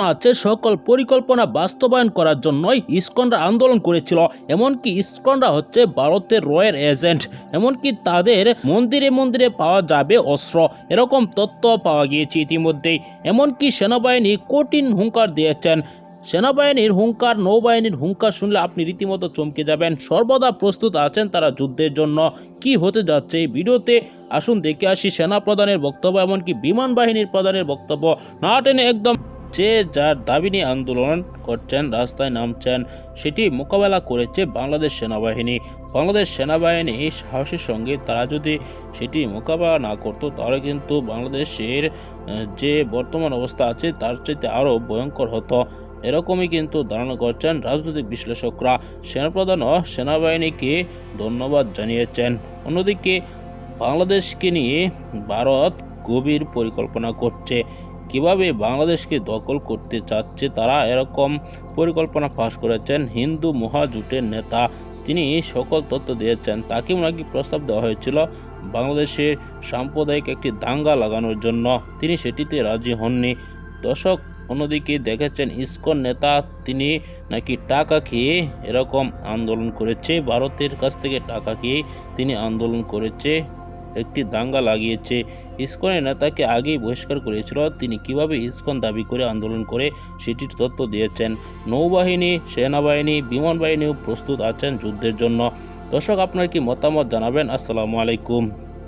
আছে, সকল পরিকল্পনা বাস্তবায়ন করার জন্যই ইস্কনরা আন্দোলন করেছিল। এমনকি ইস্কনরা হচ্ছে ভারতের রয়ের এজেন্ট। এমনকি তাদের মন্দিরে মন্দিরে পাওয়া যাবে অস্ত্র। এরকম তথ্য পাওয়া গিয়েছে ইতিমধ্যেই। এমনকি সেনাবাহিনী কঠিন হুঙ্কার দিয়েছেন। সেনাবাহিনীর হুঙ্কার, নৌবাহিনীর হুঙ্কার শুনলে আপনি রীতিমতো চমকে যাবেন। সর্বদা প্রস্তুত আছেন তারা যুদ্ধের জন্য। কি হতে যাচ্ছে এই ভিডিওতে? আসুন দেখে আসি সেনা প্রধানের বক্তব্য, এমনকি বিমান বাহিনীর প্রধানের বক্তব্য। না টেনে একদম যে যার দাবি নিয়ে আন্দোলন করছেন, রাস্তায় নামছেন, সেটি মোকাবেলা করেছে বাংলাদেশ সেনাবাহিনী। বাংলাদেশ সেনাবাহিনী সাহসের সঙ্গে তারা যদি সেটি মোকাবেলা না করতো, তাহলে কিন্তু বাংলাদেশের যে বর্তমান অবস্থা আছে, তার চাইতে আরও ভয়ঙ্কর হতো। এরকমই কিন্তু ধারণা করছেন রাজনৈতিক বিশ্লেষকরা। সেনাপ্রধানও সেনাবাহিনীকে ধন্যবাদ জানিয়েছেন। অন্যদিকে বাংলাদেশকে নিয়ে ভারত গভীর পরিকল্পনা করছে। কীভাবে বাংলাদেশকে দখল করতে চাচ্ছে তারা এরকম পরিকল্পনা ফাঁস করেছেন হিন্দু মহাজোটের নেতা। তিনি সকল তথ্য দিয়েছেন। তাকেও নাকি প্রস্তাব দেওয়া হয়েছিল বাংলাদেশে সাম্প্রদায়িক একটি দাঙ্গা লাগানোর জন্য। তিনি সেটিতে রাজি হননি। দর্শক, অন্যদিকে দেখেছেন ইসকন নেতা, তিনি নাকি টাকা খেয়ে এরকম আন্দোলন করেছে। ভারতের কাছ থেকে টাকা খেয়ে তিনি আন্দোলন করেছে। একটি দাঙ্গা লাগিয়েছে। ইস্কনের নেতাকে আগেই বহিষ্কার করেছিল। তিনি কীভাবে ইস্কন দাবি করে আন্দোলন করে সেটির তথ্য দিয়েছেন। নৌবাহিনী, সেনাবাহিনী বিমান বাহিনীও প্রস্তুত আছেন যুদ্ধের জন্য। দর্শক, আপনার কি মতামত জানাবেন? আসসালামু আলাইকুম।